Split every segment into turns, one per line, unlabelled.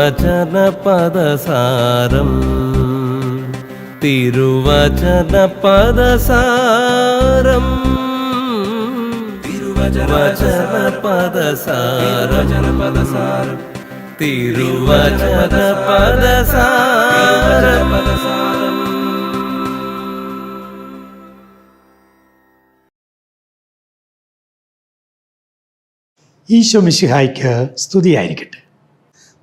തിരുവചന പദസാരം തിരുവചന പദസാരം തിരുവചന പദസാരം പദസാരം തിരുവചന പദസാരം
ഈശോ മിശിഹായ്ക്ക് സ്തുതിയായിരിക്കട്ടെ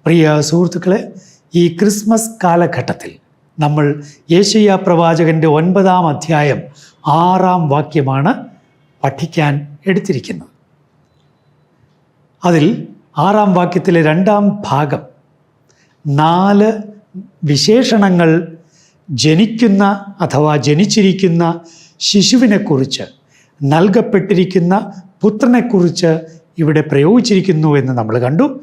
പ്രിയ സുഹൃത്തുക്കളെ ഈ ക്രിസ്മസ് കാലഘട്ടത്തിൽ നമ്മൾ യേശയ്യ പ്രവാചകന്റെ ഒൻപതാം അധ്യായം ആറാം വാക്യമാണ് പഠിക്കാൻ എടുത്തിരിക്കുന്നത്. അതിൽ ആറാം വാക്യത്തിലെ രണ്ടാം ഭാഗം നാല് വിശേഷണങ്ങൾ ജനിക്കുന്ന അഥവാ ജനിച്ചിരിക്കുന്ന ശിശുവിനെക്കുറിച്ച് നൽകപ്പെട്ടിരിക്കുന്ന പുത്രനെക്കുറിച്ച് ഇവിടെ പ്രയോഗിച്ചിരിക്കുന്നു എന്ന് നമ്മൾ കണ്ടു.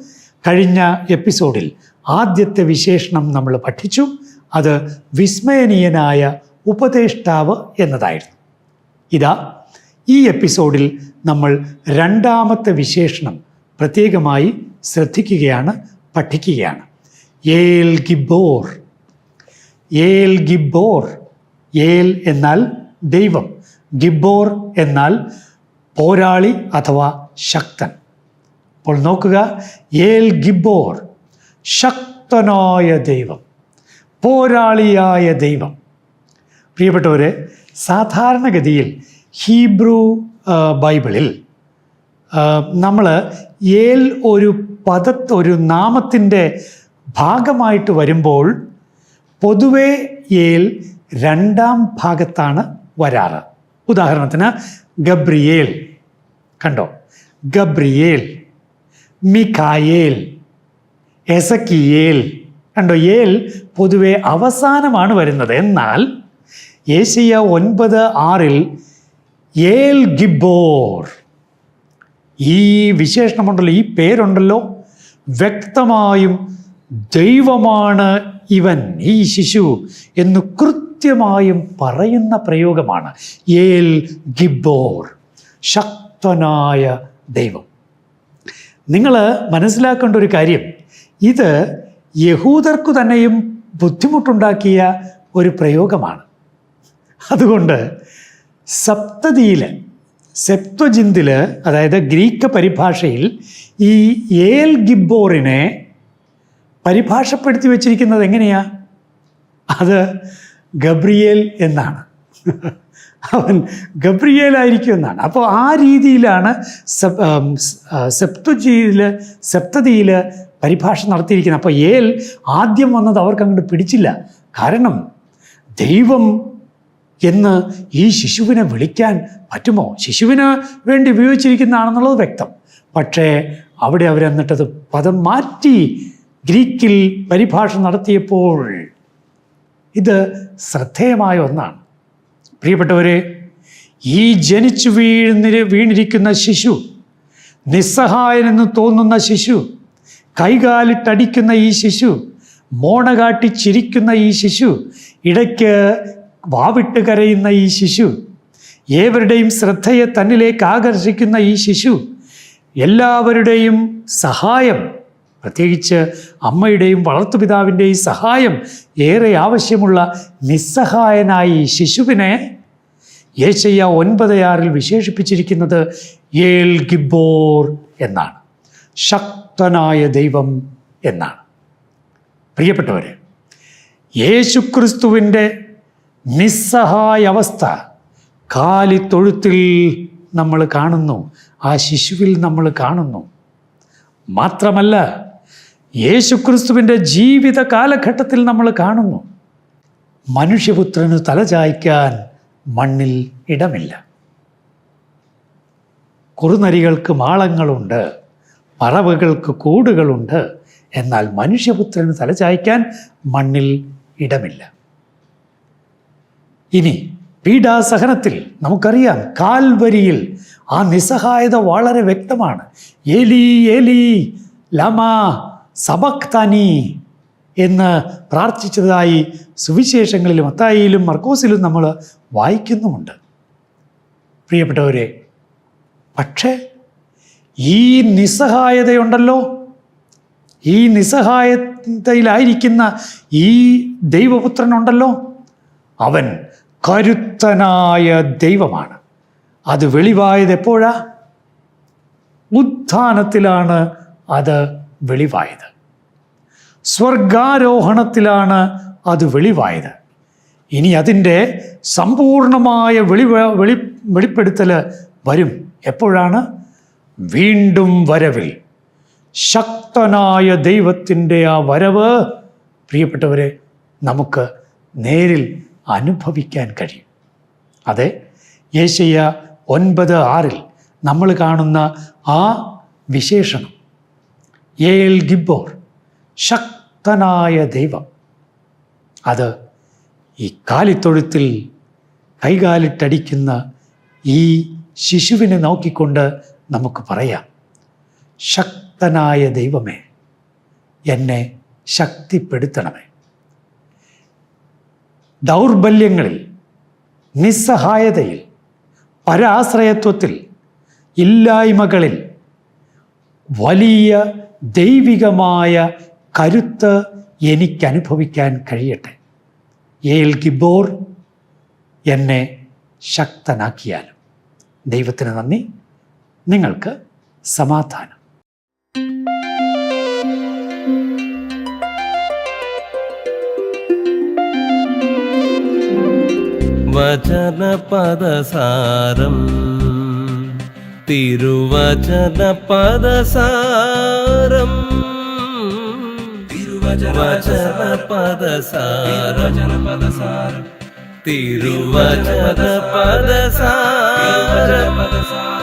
കഴിഞ്ഞ എപ്പിസോഡിൽ ആദ്യത്തെ വിശേഷണം നമ്മൾ പഠിച്ചു. അത് വിസ്മയനീയനായ ഉപദേഷ്ടാവ് എന്നതായിരുന്നു. ഇതാ ഈ എപ്പിസോഡിൽ നമ്മൾ രണ്ടാമത്തെ വിശേഷണം പ്രത്യേകമായി ശ്രദ്ധിക്കുകയാണ് പഠിക്കുകയാണ്. ഏൽ ഗിബോർ ഏൽ ഗിബോർ ഏൽ എന്നാൽ ദൈവം. ഗിബോർ എന്നാൽ പോരാളി അഥവാ ശക്തൻ. അപ്പോൾ നോക്കുക ഏൽ ഗിബോർ ശക്തനായ ദൈവം പോരാളിയായ ദൈവം. പ്രിയപ്പെട്ടവരെ സാധാരണഗതിയിൽ ഹീബ്രു ബൈബിളിൽ നമ്മൾ ഏൽ ഒരു പദ ഒരു നാമത്തിന്റെ ഭാഗമായിട്ട് വരുമ്പോൾ പൊതുവെ ഏൽ രണ്ടാം ഭാഗത്താണ് വരാറ്. ഉദാഹരണത്തിന് ഗബ്രിയേൽ. കണ്ടോ? ഗബ്രിയേൽ. മിഖായേൽ എസക്കിയേൽ. കണ്ടോ ഏൽ പൊതുവെ അവസാനമാണ് വരുന്നത്. എന്നാൽ ഏഷ്യ ഒൻപത് ആറിൽ ഏൽ ഗിബോർ ഈ വിശേഷണമുണ്ടല്ലോ ഈ പേരുണ്ടല്ലോ. വ്യക്തമായും ദൈവമാണ് ഇവൻ ഈ ശിശു എന്ന് കൃത്യമായും പറയുന്ന പ്രയോഗമാണ് ഏൽ ഗിബോർ ശക്തനായ ദൈവം. നിങ്ങൾ മനസ്സിലാക്കേണ്ട ഒരു കാര്യം. ഇത് യഹൂദർക്കു തന്നെയും ബുദ്ധിമുട്ടുണ്ടാക്കിയ ഒരു പ്രയോഗമാണ്. അതുകൊണ്ട് സപ്തതിയിൽ സെപ്ത്വജിന്തിൽ അതായത് ഗ്രീക്ക് പരിഭാഷയിൽ ഈ ഏൽ ഗിബോറിനെ പരിഭാഷപ്പെടുത്തി വച്ചിരിക്കുന്നത് എങ്ങനെയാ? അത് ഗബ്രിയേൽ എന്നാണ്. അവൻ ഗബ്രിയേലായിരിക്കും എന്നാണ് അപ്പോൾ ആ രീതിയിലാണ് സെപ്തുജിയിൽ സെപ്തതിയിൽ പരിഭാഷ നടത്തിയിരിക്കുന്നത്. അപ്പോൾ ഏൽ ആദ്യം വന്നത് അവർക്ക് അങ്ങോട്ട് പിടിച്ചില്ല. കാരണം ദൈവം എന്ന് ഈ ശിശുവിനെ വിളിക്കാൻ പറ്റുമോ? ശിശുവിന് വേണ്ടി ഉപയോഗിച്ചിരിക്കുന്നതാണെന്നുള്ളത് വ്യക്തം. പക്ഷേ അവിടെ അവരെന്നിട്ടത് പദം മാറ്റി ഗ്രീക്കിൽ പരിഭാഷ നടത്തിയപ്പോൾ ഇത് ശ്രദ്ധേയമായ ഒന്നാണ്. പ്രിയപ്പെട്ടവരെ ഈ ജനിച്ചു വീഴുന്ന വീണിരിക്കുന്ന ശിശു നിസ്സഹായനെന്ന് തോന്നുന്ന ശിശു കൈകാലിട്ടടിക്കുന്ന ഈ ശിശു മോണ കാട്ടി ചിരിക്കുന്ന ഈ ശിശു ഇടയ്ക്ക് വാവിട്ട് കരയുന്ന ഈ ശിശു ഏവരുടെയും ശ്രദ്ധയെ തന്നിലേക്ക് ആകർഷിക്കുന്ന ഈ ശിശു എല്ലാവരുടെയും സഹായം പ്രത്യേകിച്ച് അമ്മയുടെയും വളർത്തുപിതാവിന്റെയും സഹായം ഏറെ ആവശ്യമുള്ള നിസ്സഹായനായ ശിശുവിനെ യേശയ്യ ഒൻപതയാറിൽ വിശേഷിപ്പിച്ചിരിക്കുന്നത് ഏൽ ഗിബോർ എന്നാണ്. ശക്തനായ ദൈവം എന്നാണ്. പ്രിയപ്പെട്ടവർ യേശുക്രിസ്തുവിന്റെ നിസ്സഹായ അവസ്ഥ കാലിത്തൊഴുത്തിൽ നമ്മൾ കാണുന്നു ആ ശിശുവിൽ നമ്മൾ കാണുന്നു. മാത്രമല്ല യേശുക്രിസ്തുവിന്റെ ജീവിത കാലഘട്ടത്തിൽ നമ്മൾ കാണുന്നു. മനുഷ്യപുത്രന് തലചായ്ക്കാൻ മണ്ണിൽ ഇടമില്ല. കുറുനരികൾക്ക് മാളങ്ങളുണ്ട് പറവുകൾക്ക് കൂടുകളുണ്ട് എന്നാൽ മനുഷ്യപുത്രന് തലചായ്ക്കാൻ മണ്ണിൽ ഇടമില്ല. ഇനി പീഡാസഹനത്തിൽ നമുക്കറിയാം കാൽവരിയിൽ ആ നിസ്സഹായത വളരെ വ്യക്തമാണ്. എലി എലി ലമ സബക്തനി എന്ന് പ്രാർത്ഥിച്ചതായി സുവിശേഷങ്ങളിലും അത്തായിലും മർക്കോസിലും നമ്മൾ വായിക്കുന്നുമുണ്ട്. പ്രിയപ്പെട്ടവരെ പക്ഷേ ഈ നിസ്സഹായതയുണ്ടല്ലോ? ഈ നിസ്സഹായതയിലായിരിക്കുന്ന ഈ ദൈവപുത്രനുണ്ടല്ലോ? അവൻ കരുത്തനായ ദൈവമാണ്. അത് വെളിവായത് എപ്പോഴാ? ഉത്ഥാനത്തിലാണ് അത് വെളിവായത്. സ്വർഗാരോഹണത്തിലാണ് അത് വെളിവായത്. ഇനി അതിന്റെ സമ്പൂർണമായ വെളി വെളി വെളിപ്പെടുത്തൽ വരും. എപ്പോഴാണ്? വീണ്ടും വരവിൽ. ശക്തനായ ദൈവത്തിന്റെ ആ വരവ് പ്രിയപ്പെട്ടവരെ നമുക്ക് നേരിൽ അനുഭവിക്കാൻ കഴിയും. അതെ യേശയ്യ ഒൻപത് ആറിൽ നമ്മൾ കാണുന്ന ആ വിശേഷണം. ഏൽ ഗിബോർ ശക്തനായ ദൈവം. അത് ഈ കാലിത്തൊഴുത്തിൽ കൈകാലിട്ടടിക്കുന്ന ഈ ശിശുവിനെ നോക്കിക്കൊണ്ട് നമുക്ക് പറയാം ശക്തനായ ദൈവമേ എന്നെ ശക്തിപ്പെടുത്തണമേ. ദൗർബല്യങ്ങളിൽ നിസ്സഹായതയിൽ പരാശ്രയത്വത്തിൽ ഇല്ലായ്മകളിൽ വലിയ ദൈവികമായ കരുത്ത് എനിക്ക് അനുഭവിക്കാൻ കഴിയട്ടെ. ഏൽ ഗിബോർ എന്നെ ശക്തനാക്കിയാലും. ദൈവത്തിന് നന്ദി. നിങ്ങൾക്ക് സമാധാനം.
വചന പദസാരം തിരുവചന തിരുവചനപദസാരം. సారం తిరువచన పద సారజన పద సార తిరువచన పద సార